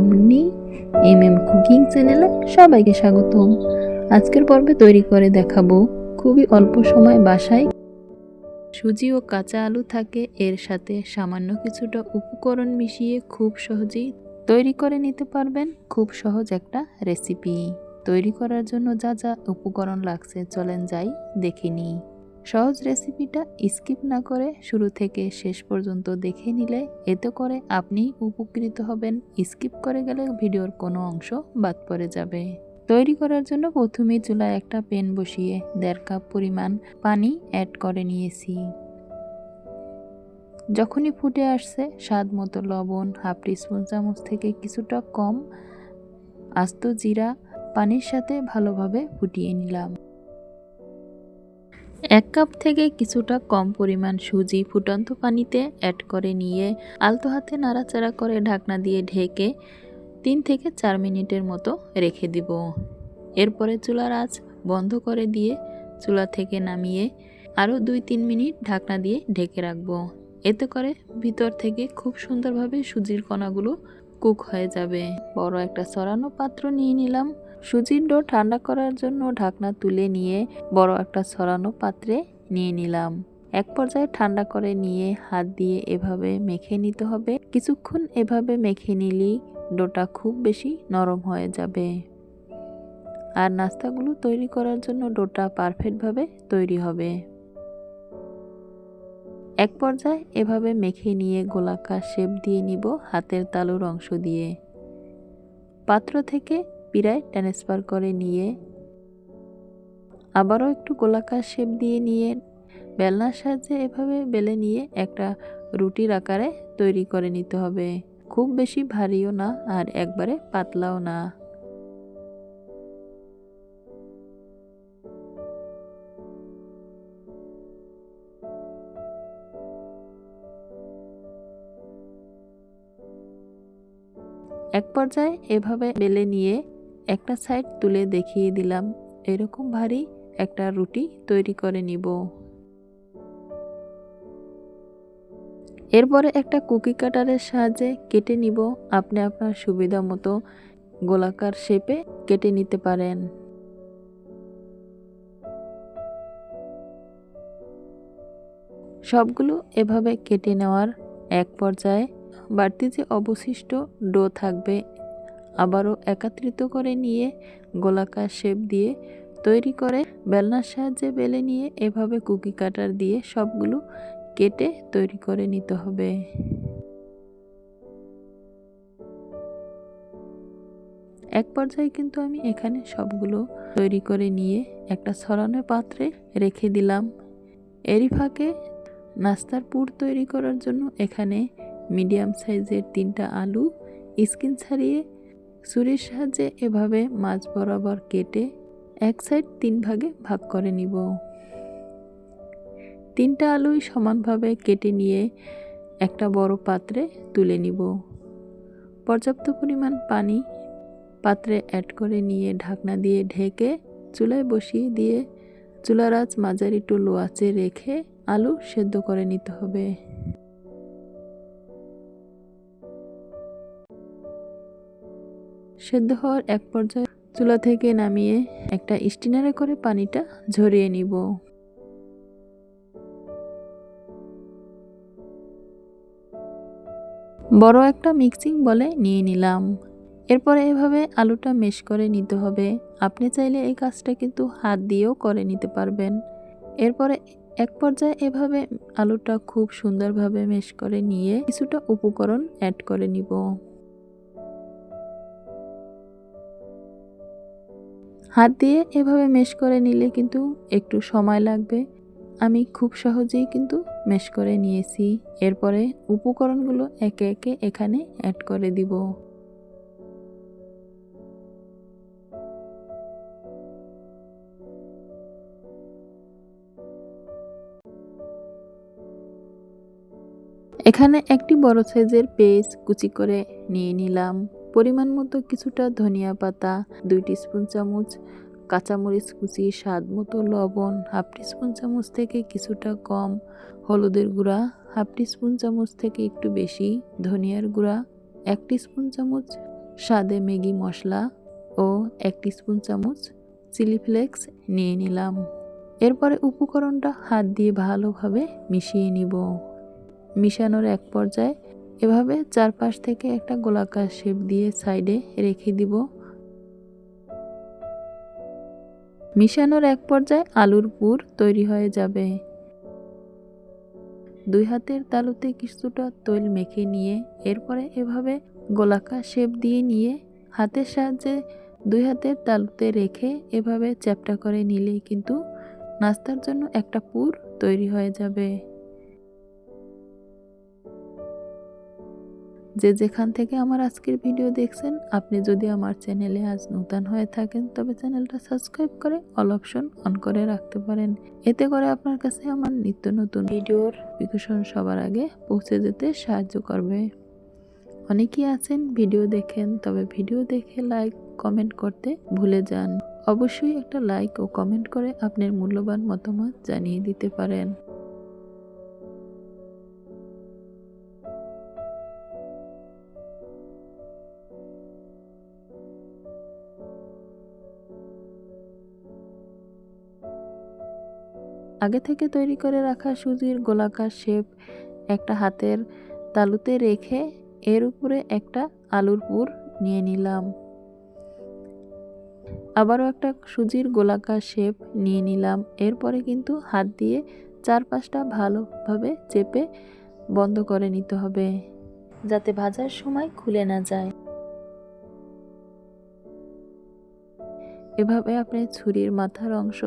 Munni M M cooking চ্যানেলে সবাইকে স্বাগতম। আজকের পর্বে তৈরি করে দেখাবো খুবই অল্প সময় বাসায় সুজি ও কাঁচা আলু থাকে, এর সাথে সামান্য কিছুটা উপকরণ মিশিয়ে খুব সহজেই তৈরি করে নিতে পারবেন। খুব সহজ একটা রেসিপি। তৈরি করার জন্য যা যা উপকরণ লাগছে চলেন যাই দেখে নিই। সহজ রেসিপিটা স্কিপ না করে শুরু থেকে শেষ পর্যন্ত দেখে নিলে এতে করে আপনি উপকৃত হবেন। স্কিপ করে গেলে ভিডিওর কোনো অংশ বাদ পড়ে যাবে। তৈরি করার জন্য প্রথমে চুলায় একটা পেন বসিয়ে দেড় কাপ পরিমাণ পানি অ্যাড করে নিয়েছি। যখনই ফুটে আসছে, স্বাদ মতো লবণ, হাফ টিস্পুন চামচ থেকে কিছুটা কম আস্ত জিরা পানির সাথে ভালোভাবে ফুটিয়ে নিলাম। এক কাপ থেকে কিছুটা কম পরিমাণ সুজি ফুটন্ত পানিতে অ্যাড করে নিয়ে আলতো হাতে নাড়াচাড়া করে ঢাকনা দিয়ে ঢেকে তিন থেকে চার মিনিটের মতো রেখে দিব। এরপরে চুলার আঁচ বন্ধ করে দিয়ে চুলা থেকে নামিয়ে আরও দুই তিন মিনিট ঢাকনা দিয়ে ঢেকে রাখব। এতে করে ভিতর থেকে খুব সুন্দরভাবে সুজির কণাগুলো কুক হয়ে যাবে। বড় একটা সরানো পাত্র নিয়ে নিলাম। সুজির ডো ঠান্ডা করার জন্য ঢাকনা তুলে নিয়ে বড় একটা ছড়ানো পাত্রে নিয়ে নিলাম। এক পর্যায়ে ঠান্ডা করে নিয়ে হাত দিয়ে এভাবে মেখে নিতে হবে। কিছুক্ষণ এভাবে মেখে নিলেই ডোটা খুব বেশি নরম হয়ে যাবে। আর নাস্তাগুলো তৈরি করার জন্য ডোটা পারফেক্টভাবে তৈরি হবে। এক পর্যায়ে এভাবে মেখে নিয়ে গোলাকার শেপ দিয়ে নিব হাতের তালুর অংশ দিয়ে। পাত্র থেকে পিড়ায় ট্রান্সফার করে নিয়ে আবারও একটু গোলাকার শেপ দিয়ে নিয়ে বেলনার সাহায্যে এভাবে বেলে নিয়ে একটা রুটির আকারে তৈরি করে নিতে হবে। খুব বেশি ভারীও না আর একবারে পাতলাও না। এক পর্যায়ে এভাবে বেলে নিয়ে একটা সাইড তুলে দেখিয়ে দিলাম। এরকম ভারী একটা রুটি তৈরি করে নিব। এরপরে একটা কুকি কাটারের সাহায্যে কেটে নিব। আপনি আপনার সুবিধা মতো গোলাকার শেপে কেটে নিতে পারেন। সবগুলো এভাবে কেটে নেওয়ার এক পর্যায়ে বাড়তি যে অবশিষ্ট ডো থাকবে আবারও একত্রিত করে নিয়ে গোলাকার শেপ দিয়ে তৈরি করে বেলনার সাহায্যে বেলে নিয়ে এভাবে কুকি কাটার দিয়ে সবগুলো কেটে তৈরি করে নিতে হবে। এক পর্যায়ে কিন্তু আমি এখানে সবগুলো তৈরি করে নিয়ে একটা ছড়ানো পাত্রে রেখে দিলাম। এরই ফাঁকে নাস্তার পুর তৈরি করার জন্য এখানে মিডিয়াম সাইজের তিনটা আলু, স্কিন ছাড়িয়ে ছুরির সাহায্যে এভাবে মাছ বরাবর কেটে এক সাইড তিন ভাগে ভাগ করে নিব। তিনটা আলুই সমানভাবে কেটে নিয়ে একটা বড় পাত্রে তুলে নিব। পর্যাপ্ত পরিমাণ পানি পাত্রে অ্যাড করে নিয়ে ঢাকনা দিয়ে ঢেকে চুলায় বসিয়ে দিয়ে চুলার আঁচ মাঝারি টু লো রেখে আলু সেদ্ধ করে নিতে হবে। সেদ্ধ হওয়ার এক পর্যায়ে চুলা থেকে নামিয়ে একটা স্টিনারে করে পানিটা ঝরিয়ে নিব। বড় একটা মিক্সিং বলে নিয়ে নিলাম। এরপরে এভাবে আলুটা মেশ করে নিতে হবে। আপনি চাইলে এই কাজটা কিন্তু হাত দিয়েও করে নিতে পারবেন। এরপরে এক পর্যায়ে এভাবে আলুটা খুব সুন্দরভাবে মেশ করে নিয়ে কিছুটা উপকরণ অ্যাড করে নিব। হাত দিয়ে এভাবে মেশ করে নিলে কিন্তু একটু সময় লাগবে। আমি খুব সহজেই কিন্তু মেশ করে নিয়েছি। এরপরে উপকরণগুলো একে একে এখানে অ্যাড করে দিব। এখানে একটি বড় সাইজের পেস্ট কুচি করে নিয়ে নিলাম। পরিমাণ মতো কিছুটা ধনিয়া পাতা, দুই স্পুন চামচ কাঁচামরিচ কুচি, স্বাদ মতো লবণ, হাফ স্পুন চামচ থেকে কিছুটা কম হলুদের গুঁড়া, হাফ স্পুন চামচ থেকে একটু বেশি ধনিয়ার গুঁড়া, এক স্পুন চামচ স্বাদে ম্যাগি মশলা ও এক স্পুন চামচ চিলি ফ্লেক্স নিয়ে নিলাম। এরপরে উপকরণটা হাত দিয়ে ভালোভাবে মিশিয়ে নিব। মিশানোর এক পর্যায়ে এভাবে চারপাশ থেকে একটা গোলাকার শেপ দিয়ে সাইডে রেখে দিব। মিশানোর এক পর্যায়ে আলুর পুর তৈরি হয়ে যাবে। দুই হাতের তালুতে কিছুটা তৈল মেখে নিয়ে এরপরে এভাবে গোলাকার শেপ দিয়ে নিয়ে হাতের সাহায্যে দুই হাতের তালুতে রেখে এভাবে চ্যাপটা করে নিলেই কিন্তু নাস্তার জন্য একটা পুর তৈরি হয়ে যাবে। যে যেখান থেকে আমার আজকের ভিডিও দেখছেন, আপনি যদি আমার চ্যানেলে আজ নতুন হয়ে থাকেন, তবে চ্যানেলটা সাবস্ক্রাইব করে অল অপশন অন করে রাখতে পারেন। এতে করে আপনার কাছে আমার নিত্য নতুন ভিডিওর নোটিফিকেশন সবার আগে পৌঁছে যেতে সাহায্য করবে। অনেকেই আছেন ভিডিও দেখেন, তবে ভিডিও দেখে লাইক কমেন্ট করতে ভুলে যান। অবশ্যই একটা লাইক ও কমেন্ট করে আপনার মূল্যবান মতামত জানিয়ে দিতে পারেন। আগে থেকে তৈরি করে রাখা সুজির গোলাকার শেপ একটা হাতের তালুতে রেখে এর উপরে একটা আলুর পুর নিয়ে নিলাম। আবারও একটা সুজির গোলাকার শেপ নিয়ে নিলাম। এরপরে কিন্তু হাত দিয়ে চার পাঁচটা ভালোভাবে চেপে বন্ধ করে নিতে হবে, যাতে ভাজার সময় খুলে না যায়। এভাবে আপনি ছুরির মাথার অংশ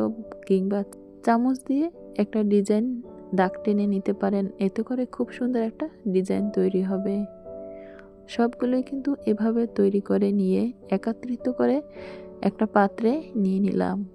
কিংবা চামচ দিয়ে একটা ডিজাইন দাগ টেনে নিতে পারেন। এতে করে খুব সুন্দর একটা ডিজাইন তৈরি হবে। সবগুলোই কিন্তু এভাবে তৈরি করে নিয়ে একত্রিত করে একটা পাত্রে নিয়ে নিলাম।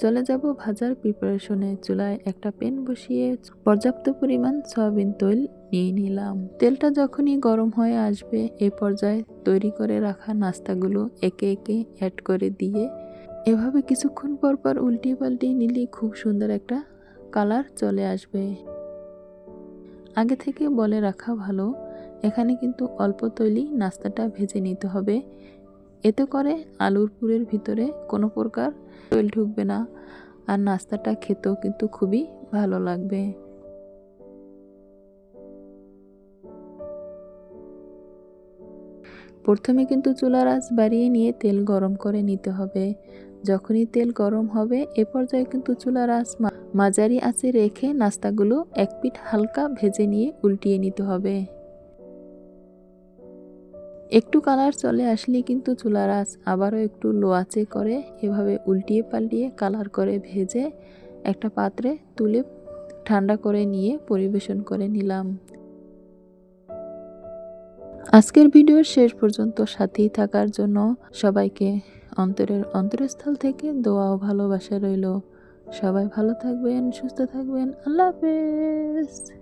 চলে যাব ভাজার প্রিপারেশনে চুলায় একটা প্যান বসিয়ে পর্যাপ্ত পরিমাণ সয়াবিন তৈল নিয়ে নিলাম। তেলটা যখনই গরম হয়ে আসবে, এ পর্যায়ে তৈরি করে রাখা নাস্তাগুলো একে একে অ্যাড করে দিয়ে এভাবে কিছুক্ষণ পর পর উল্টিয়ে পাল্টিয়ে নিলেই খুব সুন্দর একটা কালার চলে আসবে। আগে থেকে বলে রাখা ভালো, এখানে কিন্তু অল্প তৈলি নাস্তাটা ভেজে নিতে হবে। এতে করে আলুর পুরের ভিতরে কোনো প্রকার তৈল ঢুকবে না আর নাস্তাটা খেতেও কিন্তু খুবই ভালো লাগবে। প্রথমে কিন্তু চুলার আঁচ বাড়িয়ে নিয়ে তেল গরম করে নিতে হবে। যখনই তেল গরম হবে, এ পর্যায়ে কিন্তু চুলার আঁচ মাঝারি আঁচে রেখে নাস্তাগুলো এক পিঠ হালকা ভেজে নিয়ে উল্টিয়ে নিতে হবে। একটু কালার চলে আসলে কিন্তু চুলার আঁচ আবারও একটু লো আঁচে করে এভাবে উল্টিয়ে পাল্টিয়ে কালার করে ভেজে একটা পাত্রে তুলে ঠান্ডা করে নিয়ে পরিবেশন করে নিলাম। আজকের ভিডিওর শেষ পর্যন্ত সাথেই থাকার জন্য সবাইকে অন্তরের অন্তরস্থল থেকে দোয়া ও ভালোবাসা রইল। সবাই ভালো থাকবেন, সুস্থ থাকবেন। আল্লাহ হাফেজ।